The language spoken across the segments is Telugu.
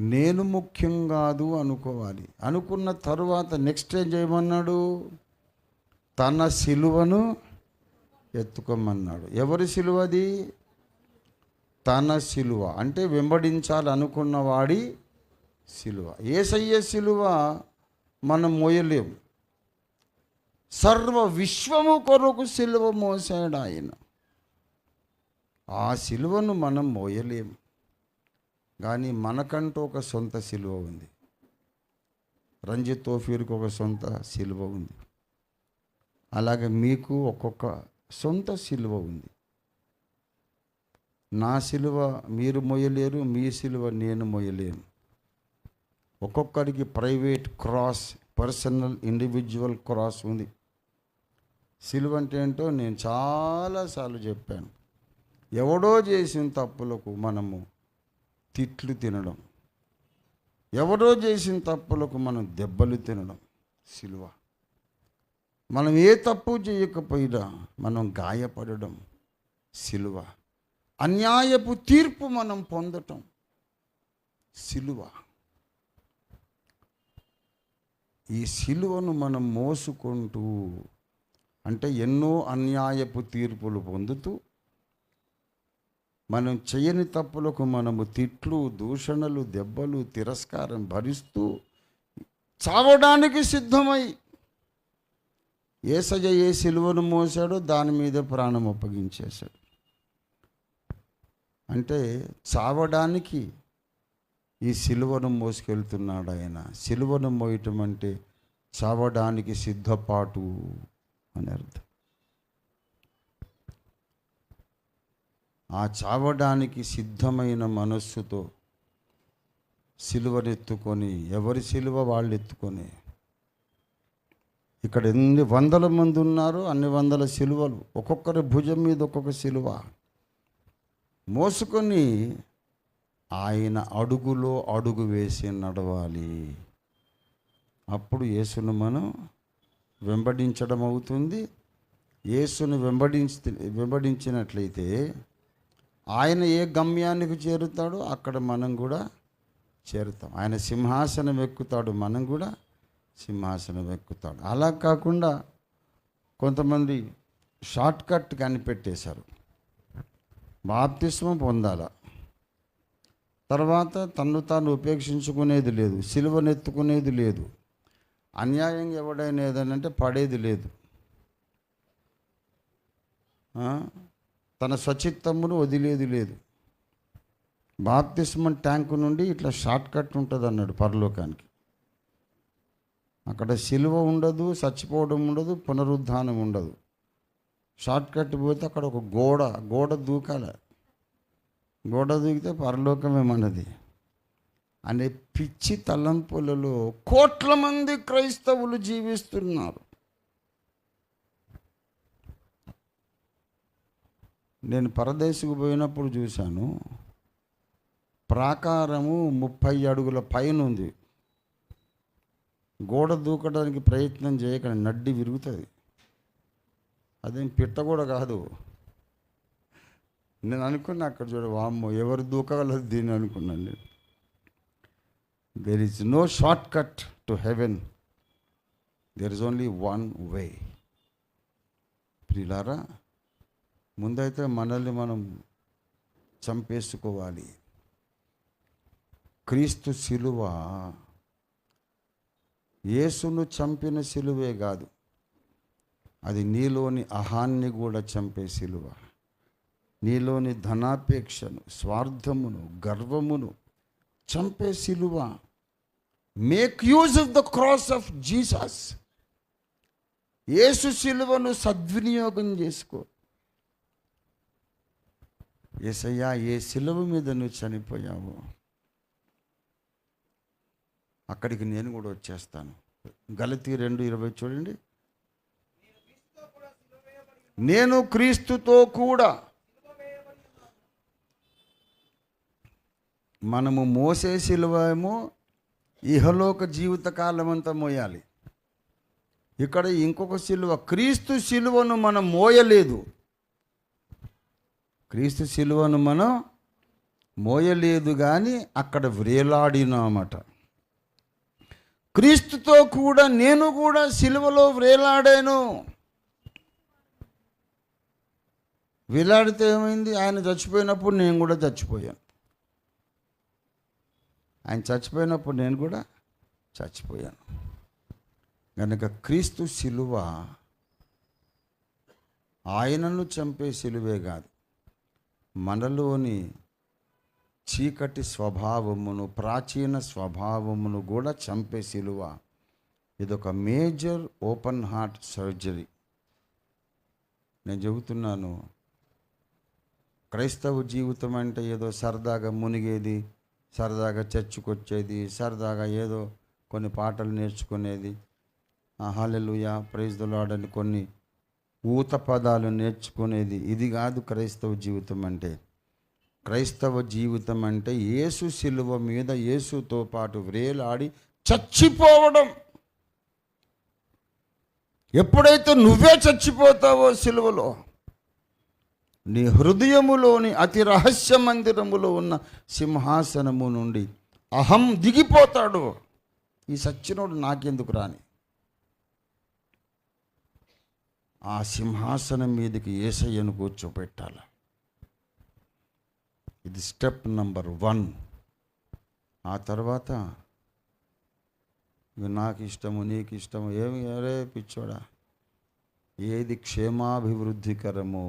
నేను ముఖ్యం కాదు అనుకోవాలి. అనుకున్న తరువాత నెక్స్ట్ ఏం చేయమన్నాడు? తన సిలువను ఎత్తుకోమన్నాడు. ఎవరి సిలువది తన సిలువ. అంటే వెంబడించాలి అనుకున్న వాడి సిలువ. ఏసయ్య సిలువ మనం మోయలేము. సర్వ విశ్వము కొరకు సిలువ మోసాడు ఆయన. ఆ సిలువను మనం మోయలేము. కానీ మనకంటూ ఒక సొంత సిలువ ఉంది. రంజిత్ తోఫీర్కి ఒక సొంత సిలువ ఉంది. అలాగే మీకు ఒక్కొక్క సొంత సిలువ ఉంది. నా సిలువ మీరు మొయ్యలేరు మీ సిలువ నేను మొయ్యలేను. ఒక్కొక్కరికి private cross personal individual cross ఉంది. సిలువ అంటే ఏంటో నేను చాలాసార్లు చెప్పాను. ఎవడో చేసిన తప్పులకు మనము తిట్లు తినడం. ఎవరో చేసిన తప్పులకు మనం దెబ్బలు తినడం సిలువ. మనం ఏ తప్పు చేయకపోయినా మనం గాయపడడం సిలువ. అన్యాయపు తీర్పు మనం పొందటం సిలువ. ఈ సిలువను మనం మోసుకుంటూ అంటే ఎన్నో అన్యాయపు తీర్పులు పొందుతూ మనం చేయని తప్పులకు మనము తిట్లు దూషణలు దెబ్బలు తిరస్కారం భరిస్తూ చావడానికి సిద్ధమై ఏసజ ఏ సిలువను మోసాడో దాని మీద ప్రాణం అప్పగించేశాడు. అంటే చావడానికి ఈ సిలువను మోసుకెళ్తున్నాడు ఆయన. సిలువను మోయటం అంటే చావడానికి సిద్ధపాటు అని అర్థం. ఆ చావడానికి సిద్ధమైన మనస్సుతో సిలువనెత్తుకొని ఎవరి సిలువ వాళ్ళు ఎత్తుకొని ఇక్కడ ఎన్ని వందల మంది ఉన్నారో అన్ని వందల సిలువలు ఒక్కొక్కరి భుజం మీద ఒక్కొక్క సిలువ. మోసుకొని ఆయన అడుగులో అడుగు వేసి నడవాలి. అప్పుడు యేసును మనం వెంబడించడం అవుతుంది యేసును వెంబడించి వెంబడించినట్లయితే ఆయన ఏ గమ్యానికి చేరుతాడో అక్కడ మనం కూడా చేరుతాం. ఆయన సింహాసనం ఎక్కుతాడు మనం కూడా సింహాసనం ఎక్కుతాడు. అలా కాకుండా కొంతమంది షార్ట్ కట్ కనిపెట్టేశారు. బాప్తిస్మం పొందాల. తర్వాత తన్ను తాను ఉపేక్షించుకునేది లేదు సిలువనెత్తుకునేది లేదు. అన్యాయం ఎవడైనా ఏదనంటే పడేది లేదు. తన స్వచిత్తమును వదిలేది లేదు. బాప్తిస్మన్ ట్యాంకు నుండి ఇట్లా షార్ట్ కట్ ఉంటుంది అన్నాడు పరలోకానికి. అక్కడ సిలువ ఉండదు చచ్చిపోవడం ఉండదు పునరుద్ధానం ఉండదు. షార్ట్ కట్ పోతే అక్కడ ఒక గోడ గోడ దూకాల. గోడ దూకితే పరలోకమే మనది. అనే పిచ్చి తలంపులలో కోట్ల మంది క్రైస్తవులు జీవిస్తున్నారు. నేను పరదేశకు పోయినప్పుడు చూశాను. ప్రాకారము ముప్పై అడుగుల పైన ఉంది. గోడ దూకడానికి ప్రయత్నం చేయకండి నడ్డి విరుగుతుంది. అదేం పిట్ట కూడా కాదు. నేను అనుకున్నా అక్కడ చూడ వామ్మో ఎవరు దూకగలదు దీన్ని అనుకున్నాను నేను. There is no short cut to heaven there is only one way ప్రియులారా ముందైతే మనల్ని మనం చంపేసుకోవాలి. క్రీస్తు శిలువ యేసును చంపిన శిలువే కాదు అది నీలోని అహాన్ని కూడా చంపే శిలువ నీలోని ధనాపేక్షను స్వార్థమును గర్వమును చంపే శిలువ make use of the cross of Jesus Yesu శిలువను సద్వినియోగం చేసుకో. ఏసయ్యా ఏ సిలువ మీద నువ్వు చనిపోయావు అక్కడికి నేను కూడా వచ్చేస్తాను. గలతీ రెండు ఇరవై చూడండి. నేను క్రీస్తుతో కూడా మనము మోసే సిలువేమో ఇహలోక జీవితకాలం అంతా మోయాలి. ఇక్కడ ఇంకొక సిలువ క్రీస్తు సిలువను మనం మోయలేదు. క్రీస్తు శిలువను మనం మోయలేదు కానీ అక్కడ వ్రేలాడినామట. క్రీస్తుతో కూడా నేను కూడా సిలువలో వ్రేలాడాను. వేలాడితే ఏమైంది? ఆయన చచ్చిపోయినప్పుడు నేను కూడా చచ్చిపోయాను. ఆయన చచ్చిపోయినప్పుడు నేను కూడా చచ్చిపోయాను. కనుక క్రీస్తు శిలువ ఆయనను చంపే శిలువే కాదు మనలోని చీకటి స్వభావమును ప్రాచీన స్వభావమును కూడా చంపే సిలువ ఇదొక మేజర్ ఓపెన్ హార్ట్ సర్జరీ. నేను చెబుతున్నాను క్రైస్తవ జీవితం అంటే ఏదో సరదాగా మునిగేది సరదాగా చర్చకొచ్చేది సరదాగా ఏదో కొన్ని పాటలు నేర్చుకునేది. హాలెలుయా ప్రైజ్ దొలాడని కొన్ని ఊత పదాలు నేర్చుకునేది ఇది కాదు క్రైస్తవ జీవితం అంటే. క్రైస్తవ జీవితం అంటే యేసు శిలువ మీద యేసుతో పాటు వ్రేలాడి చచ్చిపోవడం. ఎప్పుడైతే నువ్వే చచ్చిపోతావో సిలువలో నీ హృదయములోని అతి రహస్య మందిరములో ఉన్న సింహాసనము నుండి అహం దిగిపోతాడు. ఈ సచ్చినోడు నాకెందుకు రాని? ఆ సింహాసనం మీదకి ఏసయ్యను కూర్చోపెట్టాలి. ఇది స్టెప్ నంబర్ వన్. ఆ తర్వాత ఇక నాకు ఇష్టము నీకు ఇష్టము ఏమి అరే పిచ్చోడా ఏది క్షేమాభివృద్ధికరము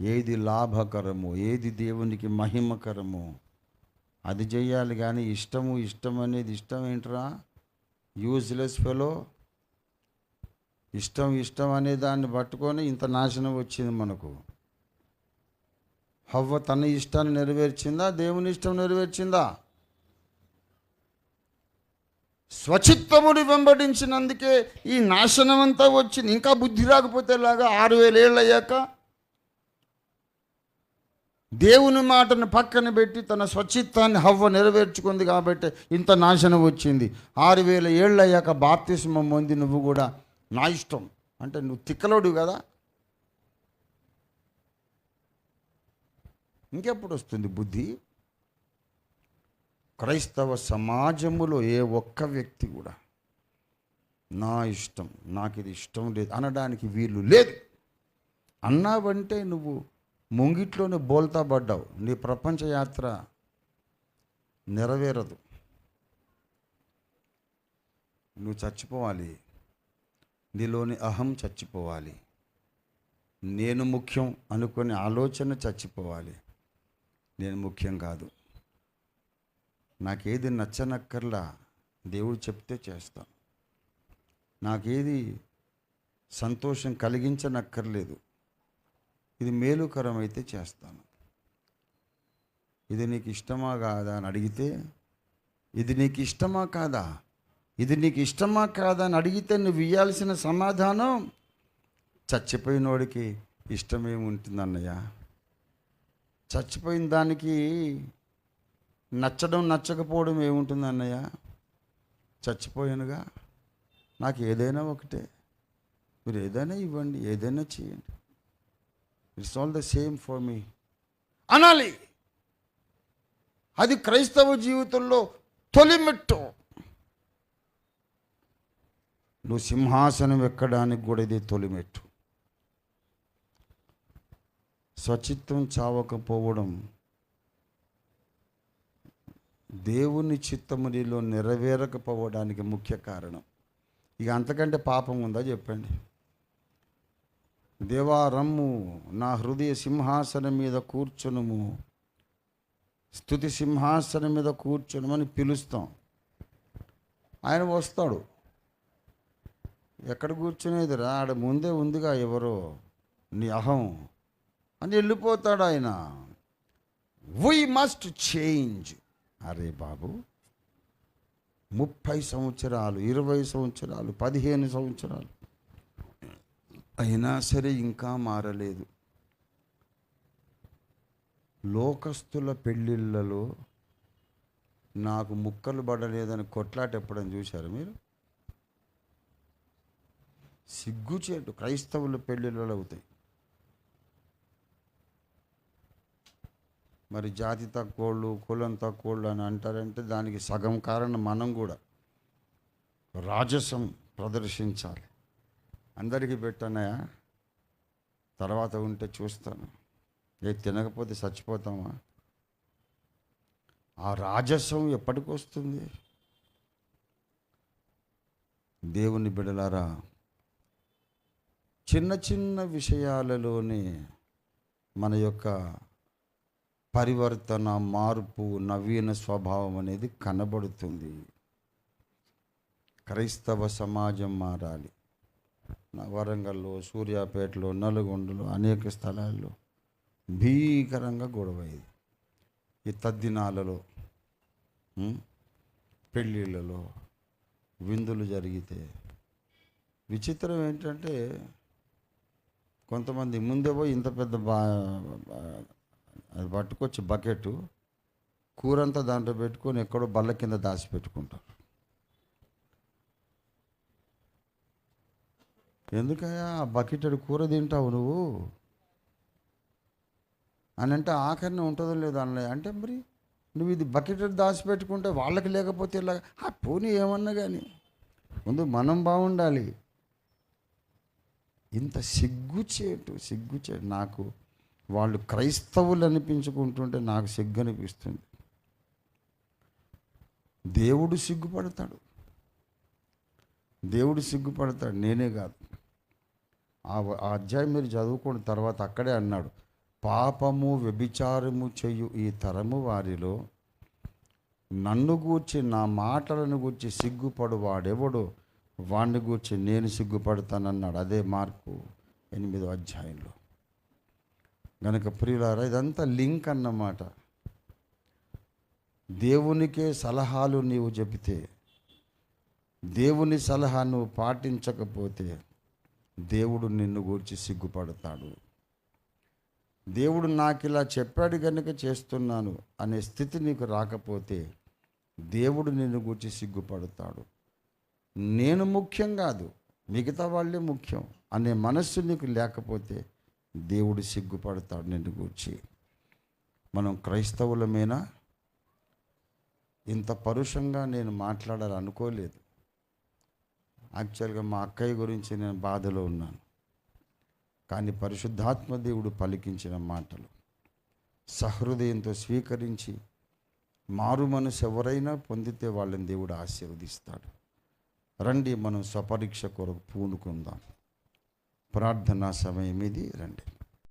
ఏది లాభకరము ఏది దేవునికి మహిమకరము అది చెయ్యాలి కానీ ఇష్టము ఇష్టం అనేది ఇష్టం ఏంట్రా? యూజ్లెస్ ఫెలో ఇష్టం ఇష్టం అనే దాన్ని పట్టుకొని ఇంత నాశనం వచ్చింది మనకు. హవ్వ తన ఇష్టాన్ని నెరవేర్చిందా? దేవుని ఇష్టం నెరవేర్చిందా? స్వచిత్తముని వెంబడించినందుకే ఈ నాశనం అంతా వచ్చింది. ఇంకా బుద్ధి రాకపోతే లాగా ఆరు వేలేళ్ళు అయ్యాక దేవుని మాటను పక్కన పెట్టి తన స్వచిత్తాన్ని హవ్వ నెరవేర్చుకుంది కాబట్టి ఇంత నాశనం వచ్చింది. ఆరు వేల ఏళ్ళు అయ్యాక బాప్తిస్మం పొంది నువ్వు కూడా నా ఇష్టం. అంటే నువ్వు తిక్కలోడు కదా. ఇంకెప్పుడు వస్తుంది బుద్ధి? క్రైస్తవ సమాజములో ఏ ఒక్క వ్యక్తి కూడా నా ఇష్టం నాకు ఇది ఇష్టం లేదు అనడానికి వీలు లేదు. అన్నావంటే నువ్వు ముంగిట్లోనే బోల్తా పడ్డావు. నీ ప్రపంచ యాత్ర నెరవేరదు. నువ్వు చచ్చిపోవాలి. నీలోని అహం చచ్చిపోవాలి. నేను ముఖ్యం అనుకునే ఆలోచన చచ్చిపోవాలి. నేను ముఖ్యం కాదు. నాకేది నచ్చనక్కర్లా దేవుడు చెప్తే చేస్తాను నాకేది సంతోషం కలిగించనక్కర్లేదు. ఇది మేలుకరం అయితే చేస్తాను. ఇది నీకు ఇష్టమా కాదా అని అడిగితే ఇది నీకు ఇష్టమా కాదా? ఇది నీకు ఇష్టమా కాదా అని అడిగితే నువ్వు ఇవ్వాల్సిన సమాధానం చచ్చిపోయినోడికి ఇష్టమేముంటుంది అన్నయ్య? చచ్చిపోయిన దానికి నచ్చడం నచ్చకపోవడం ఏముంటుంది అన్నయ్య? చచ్చిపోయానుగా? నాకు ఏదైనా ఒకటే. మీరు ఏదైనా ఇవ్వండి ఏదైనా చేయండి. It's all the same for me అనాలి. అది క్రైస్తవ జీవితంలో తొలిమెట్టు. నువ్వు సింహాసనం ఎక్కడానికి కూడా ఇది తొలిమెట్టు. స్వచిత్వం చావకపోవడం దేవుని చిత్తము నీలో నెరవేరకపోవడానికి ముఖ్య కారణం. ఇక అంతకంటే పాపం ఉందా చెప్పండి. దేవా రమ్ము నా హృదయ సింహాసనం మీద కూర్చునుము. స్థుతి సింహాసనం మీద కూర్చునమని పిలుస్తాం. ఆయన వస్తాడు. ఎక్కడ కూర్చునేదిరా? ఆడ ముందే ఉందిగా ఎవరో. నీ అహం. అని వెళ్ళిపోతాడు ఆయన. వీ మస్ట్ చేంజ్ అరే బాబు ముప్పై సంవత్సరాలు ఇరవై సంవత్సరాలు పదిహేను సంవత్సరాలు అయినా సరే ఇంకా మారలేదు. లోకస్తుల పెళ్ళిళ్ళలో నాకు ముక్కలు పడలేదని కొట్లాట ఎప్పుడని చూశారు మీరు? సిగ్గుచేటు క్రైస్తవుల పెళ్ళిళ్ళలో అవుతాయి. మరి జాతి తక్కువళ్ళు కులం తక్కువళ్ళు అని అంటారంటే దానికి సగం కారణం మనం కూడా. రాజసం ప్రదర్శించాలి. అందరికీ పెట్టనయా? తర్వాత ఉంటే చూస్తాను. ఏ తినకపోతే చచ్చిపోతామా? ఆ రాజసం ఎప్పటికి వస్తుంది దేవుని బిడలారా చిన్న చిన్న విషయాలలోనే మన యొక్క పరివర్తన మార్పు నవీన స్వభావం అనేది కనబడుతుంది. క్రైస్తవ సమాజం మారాలి. వరంగల్లో సూర్యాపేటలో నల్గొండలో అనేక స్థలాల్లో భీకరంగా గొడవ ఇది ఈ తద్దినాలలో పెళ్ళిళ్ళలో విందులు జరిగితే విచిత్రం ఏంటంటే కొంతమంది ముందే పోయి ఇంత పెద్ద బా అది పట్టుకొచ్చి బకెట్ కూరంతా దాంట్లో పెట్టుకొని ఎక్కడో బల్ల కింద దాచి పెట్టుకుంటారు ఎందుకయ్యా? ఆ బకెటెడ్ కూర తింటావు నువ్వు? అని అంటే ఆఖరిని ఉంటుందో లేదో అనలే. అంటే మరి నువ్వు ఇది బకెట్ దాచిపెట్టుకుంటే వాళ్ళకి లేకపోతే ఇలా ఆ పోనీ ఏమన్నా కానీ ముందు మనం బాగుండాలి. ఇంత సిగ్గుచేటు సిగ్గుచేటు. నాకు వాళ్ళు క్రైస్తవులు అనిపించుకుంటుంటే నాకు సిగ్గు అనిపిస్తుంది దేవుడు సిగ్గుపడతాడు. దేవుడు సిగ్గుపడతాడు. నేనే కాదు. ఆ అధ్యాయం మీరు చదువుకున్న తర్వాత అక్కడే అన్నాడు. పాపము వ్యభిచారము చెయ్యు ఈ తరము వారిలో నన్ను గూర్చి నా మాటలను గూర్చి సిగ్గుపడు వాడెవడో? వాణ్ణి గూర్చి నేను సిగ్గుపడతానన్నాడు అదే మార్పు ఎనిమిదో అధ్యాయంలో. గనక ప్రియులారా ఇదంతా లింక్ అన్నమాట. దేవునికే సలహాలు నీవు చెబితే దేవుని సలహా నువ్వు పాటించకపోతే దేవుడు నిన్ను గూర్చి సిగ్గుపడతాడు. దేవుడు నాకు ఇలా చెప్పాడు కనుక చేస్తున్నాను అనే స్థితి నీకు రాకపోతే దేవుడు నిన్ను గూర్చి సిగ్గుపడతాడు. నేను ముఖ్యం కాదు మిగతా వాళ్ళే ముఖ్యం అనే మనస్సు నీకు లేకపోతే దేవుడు సిగ్గుపడతాడు నిన్ను గూర్చి. మనం క్రైస్తవులమేనా? ఇంత పరుషంగా నేను మాట్లాడాలి అనుకోలేదు యాక్చువల్గా మా అక్కయ్య గురించి నేను బాధలో ఉన్నాను. కానీ పరిశుద్ధాత్మ దేవుడు పలికించిన మాటలు సహృదయంతో స్వీకరించి మారు మనసు ఎవరైనా పొందితే వాళ్ళని దేవుడు ఆశీర్వదిస్తాడు. రండి మనం స్వపరీక్ష కొరకు పూనుకుందాం. ప్రార్థనా సమయం ఇది రండి.